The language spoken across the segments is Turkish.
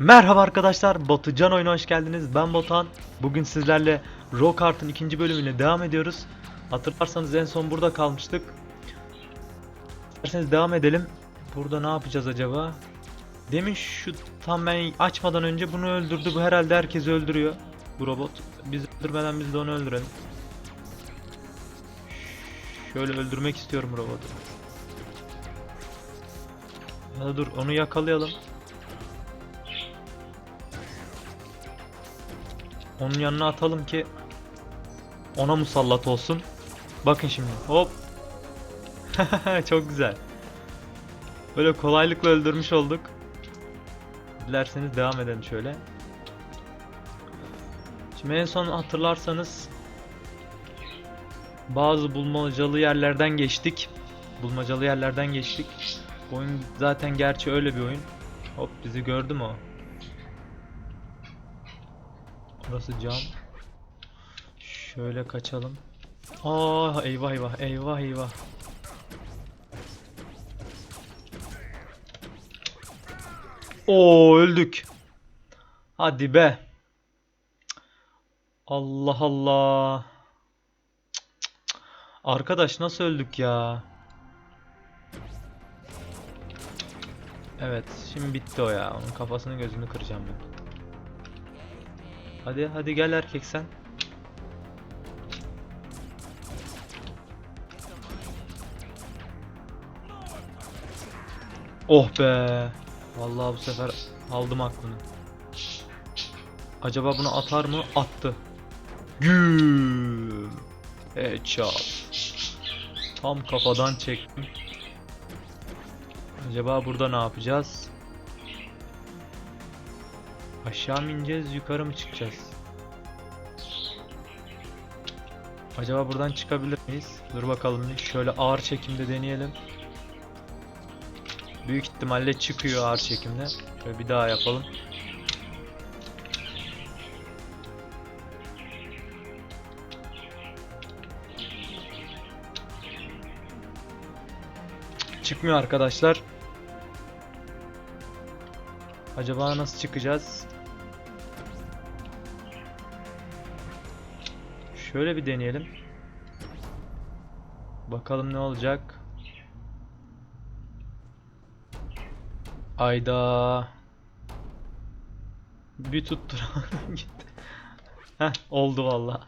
Merhaba arkadaşlar, Batucan oyuna hoş geldiniz. Ben Botan. Bugün sizlerle Rokart'ın ikinci bölümüne devam ediyoruz. Hatırlarsanız en son burada kalmıştık. İsterseniz devam edelim. Burada ne yapacağız acaba? Demin şu tam ben açmadan önce bunu öldürdü. Bu herhalde herkesi öldürüyor. Bu robot. Biz öldürmeden biz de onu öldürelim. Şöyle öldürmek istiyorum robotu. Ya dur onu yakalayalım. Onun yanına atalım ki ona musallat olsun. Bakın şimdi. Hop. Çok güzel. Böyle kolaylıkla öldürmüş olduk. Dilerseniz devam edelim şöyle. Şimdi en son hatırlarsanız bazı bulmacalı yerlerden geçtik. Bulmacalı yerlerden geçtik. Bu oyun zaten gerçi öyle bir oyun. Hop bizi gördü mü o? Burası cam. Şöyle kaçalım. Aa eyvah eyvah eyvah eyvah. Oo öldük. Hadi be. Allah Allah. Arkadaş nasıl öldük ya? Evet, şimdi bitti o ya. Onun kafasını gözünü kıracağım ben. Hadi hadi gel erkek sen. Oh be. Vallahi bu sefer aldım aklını. Acaba bunu atar mı? Attı. Güm. Headshot. Tam kafadan çektim. Acaba burada ne yapacağız? Aşağı mı ineceğiz, yukarı mı çıkacağız? Acaba buradan çıkabilir miyiz? Dur bakalım şöyle ağır çekimde deneyelim. Büyük ihtimalle çıkıyor ağır çekimde. Şöyle bir daha yapalım. Çıkmıyor arkadaşlar. Acaba nasıl çıkacağız? Şöyle bir deneyelim. Bakalım ne olacak. Ayda. Bir tutturamadım gitti. Heh oldu valla.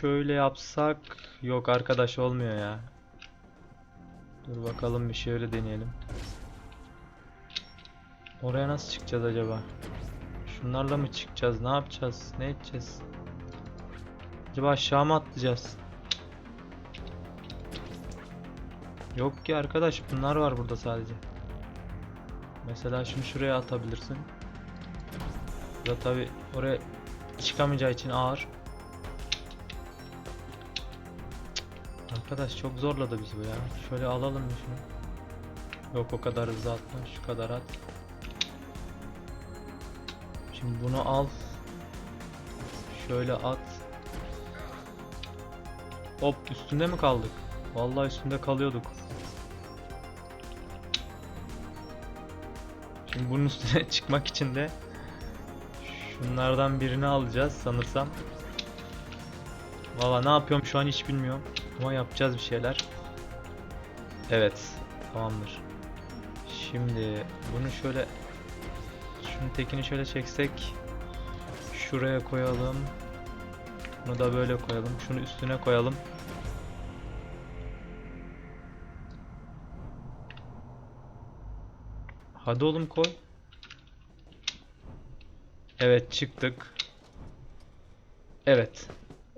Şöyle yapsak yok arkadaş olmuyor ya. Dur bakalım bir şöyle deneyelim. Oraya nasıl çıkacağız acaba? Şunlarla mı çıkacağız? Ne yapacağız? Ne edeceğiz? Acaba aşağı mı atlayacağız? Yok ki arkadaş bunlar var burada sadece. Mesela şunu şuraya atabilirsin. Bu da tabi oraya çıkamayacağı için ağır. Arkadaş çok zorladı bizi bu ya. Şöyle alalım bir şunu. Yok o kadar hızlı atma. Şu kadar at. Şimdi bunu al. Şöyle at. Hop üstünde mi kaldık? Vallahi üstünde kalıyorduk. Şimdi bunun üstüne çıkmak için de şunlardan birini alacağız sanırsam. Valla ne yapıyorum şu an hiç bilmiyorum. Ama yapacağız bir şeyler. Evet. Tamamdır. Şimdi bunu şöyle şunun tekini şöyle çeksek şuraya koyalım. Bunu da böyle koyalım. Şunu üstüne koyalım. Hadi oğlum koy. Evet çıktık. Evet.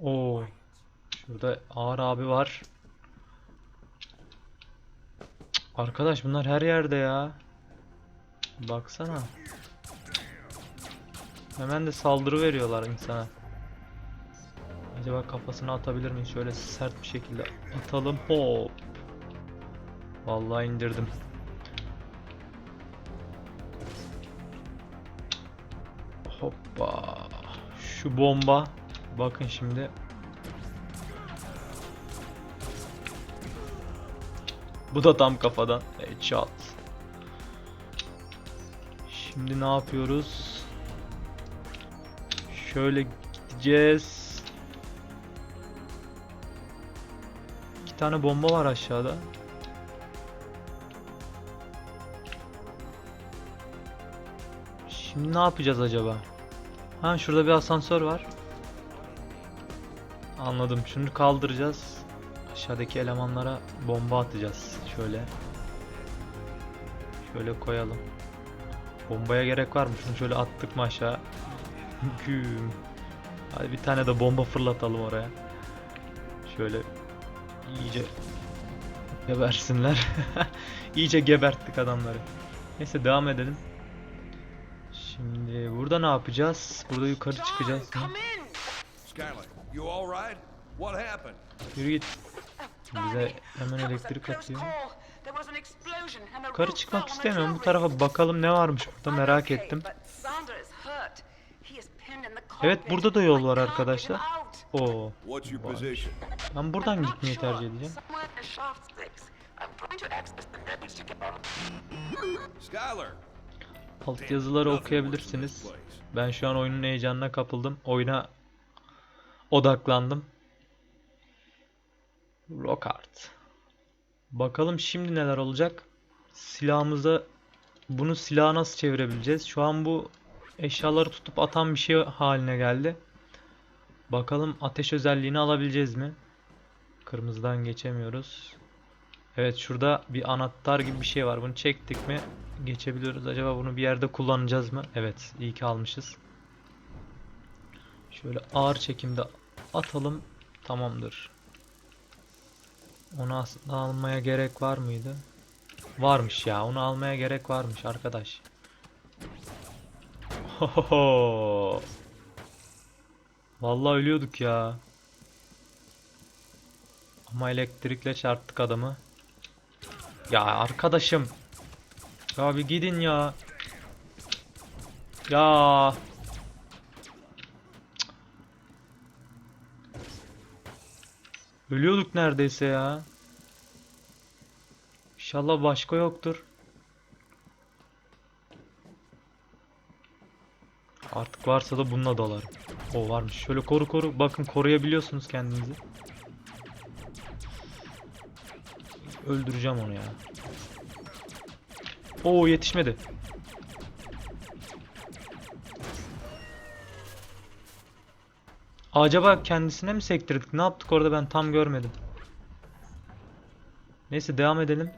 Oo. Şurada ağır abi var. Arkadaş bunlar her yerde ya. Baksana. Hemen de saldırı veriyorlar insana. Acaba kafasına atabilir miyiz? Şöyle sert bir şekilde atalım. Hop. Vallahi indirdim. Hoppa. Şu bomba. Bakın şimdi. Bu da tam kafadan. Headshot. Şimdi ne yapıyoruz? Şöyle gideceğiz. İki tane bomba var aşağıda. Şimdi ne yapacağız acaba? Ha şurada bir asansör var. Anladım. Şunu kaldıracağız. Aşağıdaki elemanlara bomba atacağız. Şöyle. Şöyle koyalım. Bombaya gerek var mı? Şunu şöyle attık mı aşağı? Güm. Hadi bir tane de bomba fırlatalım oraya. Şöyle iyice gebersinler. iyice geberttik adamları. Neyse devam edelim. Şimdi burada ne yapacağız? Burada yukarı çıkacağız. Yürü git. Bize hemen elektrik atıyor. Yukarı çıkmak istemiyorum. Bu tarafa bakalım ne varmış burada merak ettim. Evet, burada da yol var arkadaşlar. Oo. Ben buradan gitmeyi tercih edeceğim. Alt yazıları okuyabilirsiniz. Ben şu an oyunun heyecanına kapıldım. Oyuna odaklandım. Lockhart. Bakalım şimdi neler olacak. Silahımıza bunu silaha nasıl çevirebileceğiz? Şu an bu eşyaları tutup atan bir şey haline geldi. Bakalım ateş özelliğini alabileceğiz mi? Kırmızıdan geçemiyoruz. Evet şurada bir anahtar gibi bir şey var. Bunu çektik mi geçebiliyoruz. Acaba bunu bir yerde kullanacağız mı? Evet, iyi ki almışız. Şöyle ağır çekimde atalım. Tamamdır. Onu aslında almaya gerek var mıydı? Varmış ya. Onu almaya gerek varmış arkadaş. Vallahi ölüyorduk ya. Ama elektrikle çarptık adamı. Ya arkadaşım. Ya bir gidin ya. Ya. Ölüyorduk neredeyse ya. İnşallah başka yoktur. Artık varsa da bununla dalarım. O varmış. Şöyle koru koru. Bakın koruyabiliyorsunuz kendinizi. Öldüreceğim onu ya. Oo yetişmedi. Acaba kendisine mi sektirdik? Ne yaptık orada ben tam görmedim. Neyse devam edelim.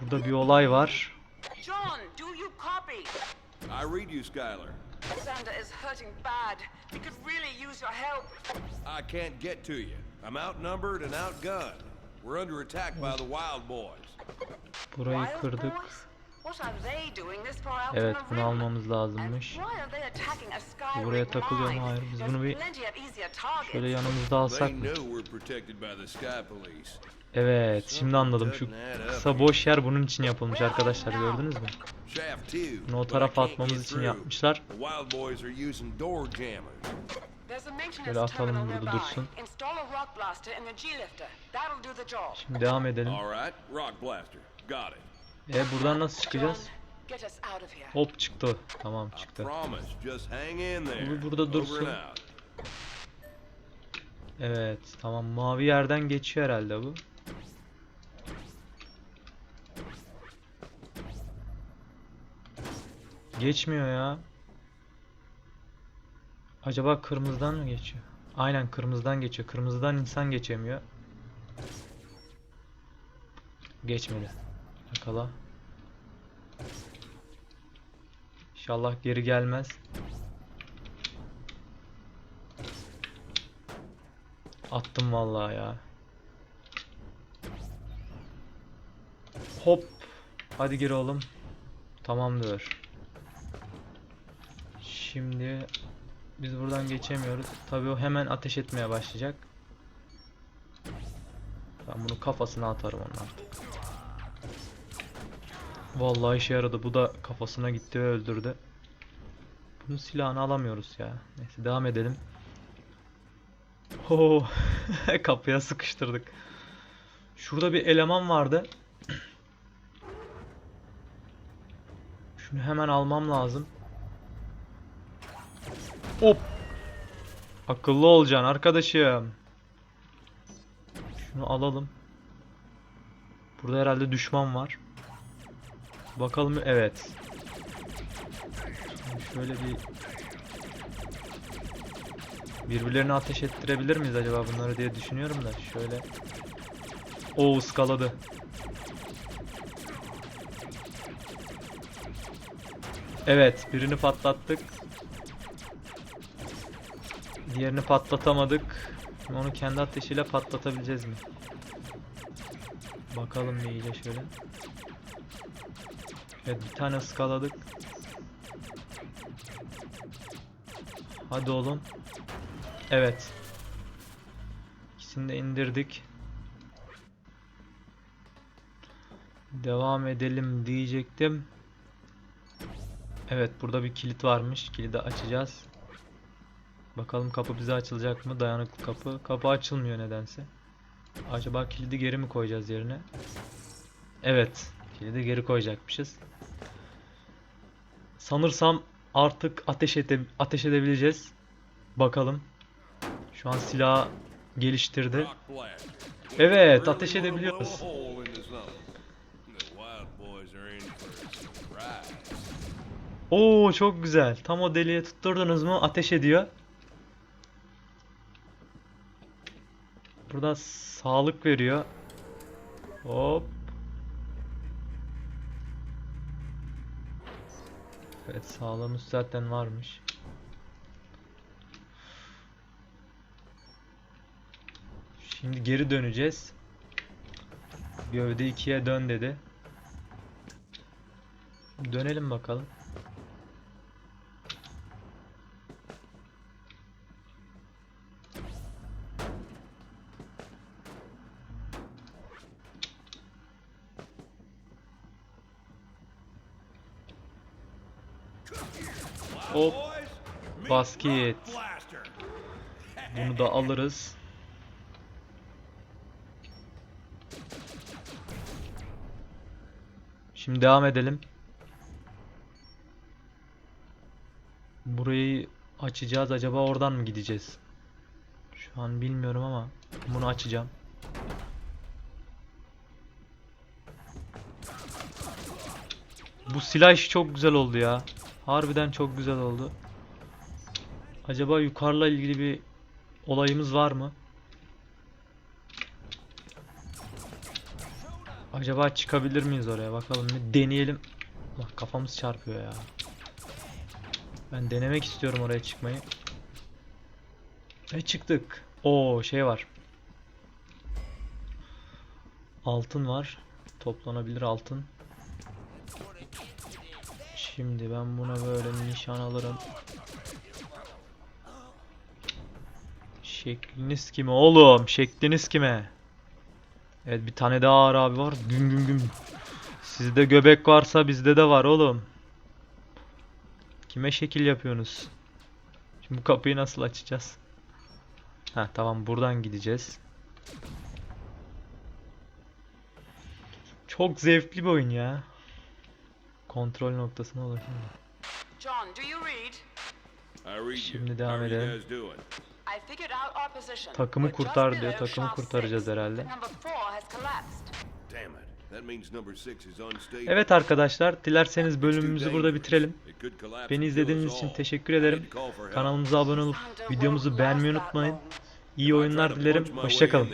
Burada bir olay var. John, do you copy? I read you, Skylar. Sander is hurting bad. We could really use your help. I can't get to you. I'm outnumbered and outgunned. We're under attack by the Wild Boys. Burayı Wild kırdık. Evet bunu almamız lazımmış. Buraya takılıyor mu? Hayır, biz bunu bir. Şöyle yanımızda alsak mı? Evet şimdi anladım. Şu kısa boş yer bunun için yapılmış arkadaşlar gördünüz mü? Shaft 2. Bunu o tarafa atmamız için yapmışlar. Şöyle atalım burada dursun. Şimdi devam edelim. E buradan nasıl çıkacağız? Hop çıktı. Tamam çıktı. Bu burada dursun. Evet tamam mavi yerden geçiyor herhalde bu. Geçmiyor ya. Acaba kırmızıdan mı geçiyor? Aynen kırmızıdan geçiyor. Kırmızıdan insan geçemiyor. Geçmedi. Yakala. İnşallah geri gelmez. Attım vallahi ya. Hop. Hadi gir oğlum. Tamamdır. Şimdi biz buradan geçemiyoruz. Tabii o hemen ateş etmeye başlayacak. Ben bunu kafasına atarım onun artık. Vallahi işe yaradı. Bu da kafasına gitti ve öldürdü. Bunun silahını alamıyoruz ya. Neyse devam edelim. Oo, kapıya sıkıştırdık. Şurada bir eleman vardı. Şunu hemen almam lazım. Hop. Akıllı olacaksın arkadaşım. Şunu alalım. Burada herhalde düşman var. Bakalım evet. Şöyle bir birbirlerine ateş ettirebilir miyiz acaba bunları diye düşünüyorum da şöyle. O ıskaladı. Evet, birini patlattık. Diğerini patlatamadık. Onu kendi ateşiyle patlatabileceğiz mi? Bakalım iyice şöyle. Evet, bir tane ıskaladık. Hadi oğlum. Evet. İkisini de indirdik. Devam edelim diyecektim. Evet burada bir kilit varmış. Kilidi açacağız. Bakalım kapı bize açılacak mı? Dayanıklı kapı. Kapı açılmıyor nedense. Acaba kilidi geri mi koyacağız yerine? Evet. Kilidi geri koyacakmışız. Sanırsam artık ateş, ede ateş edebileceğiz. Bakalım. Şu an silah geliştirdi. Evet ateş edebiliyoruz. Oo çok güzel. Tam o deliğe tutturdunuz mu ateş ediyor. Burada sağlık veriyor. Hop. Evet sağlığımız zaten varmış. Şimdi geri döneceğiz. Gövde ikiye dön dedi. Dönelim bakalım. Basket. Bunu da alırız. Şimdi devam edelim. Burayı açacağız. Acaba oradan mı gideceğiz? Şu an bilmiyorum ama bunu açacağım. Bu silah çok güzel oldu ya. Harbiden çok güzel oldu. Acaba yukarıla ilgili bir olayımız var mı? Acaba çıkabilir miyiz oraya bakalım bir deneyelim. Allah kafamız çarpıyor ya. Ben denemek istiyorum oraya çıkmayı. Ve çıktık. Oo şey var. Altın var. Toplanabilir altın. Şimdi ben buna böyle nişan alırım. Şekliniz kime oğlum? Şekliniz kime? Evet bir tane daha ağır abi var. Güm güm güm. Sizde göbek varsa bizde de var oğlum. Kime şekil yapıyorsunuz? Şimdi bu kapıyı nasıl açacağız? Ha tamam buradan gideceğiz. Çok zevkli bir oyun ya. Kontrol noktasına ulaşın. John, do you read? I read you. Şimdi devam edelim. Guys doing? I figured out our position. Takımı kurtar diyor. Takımı kurtaracağız herhalde. Number four has collapsed. Damn it. That means number six is unstable. Evet arkadaşlar, dilerseniz bölümümüzü burada bitirelim. Beni izlediğiniz için teşekkür ederim. Kanalımıza abone olup videomuzu beğenmeyi unutmayın. İyi oyunlar dilerim. Hoşçakalın.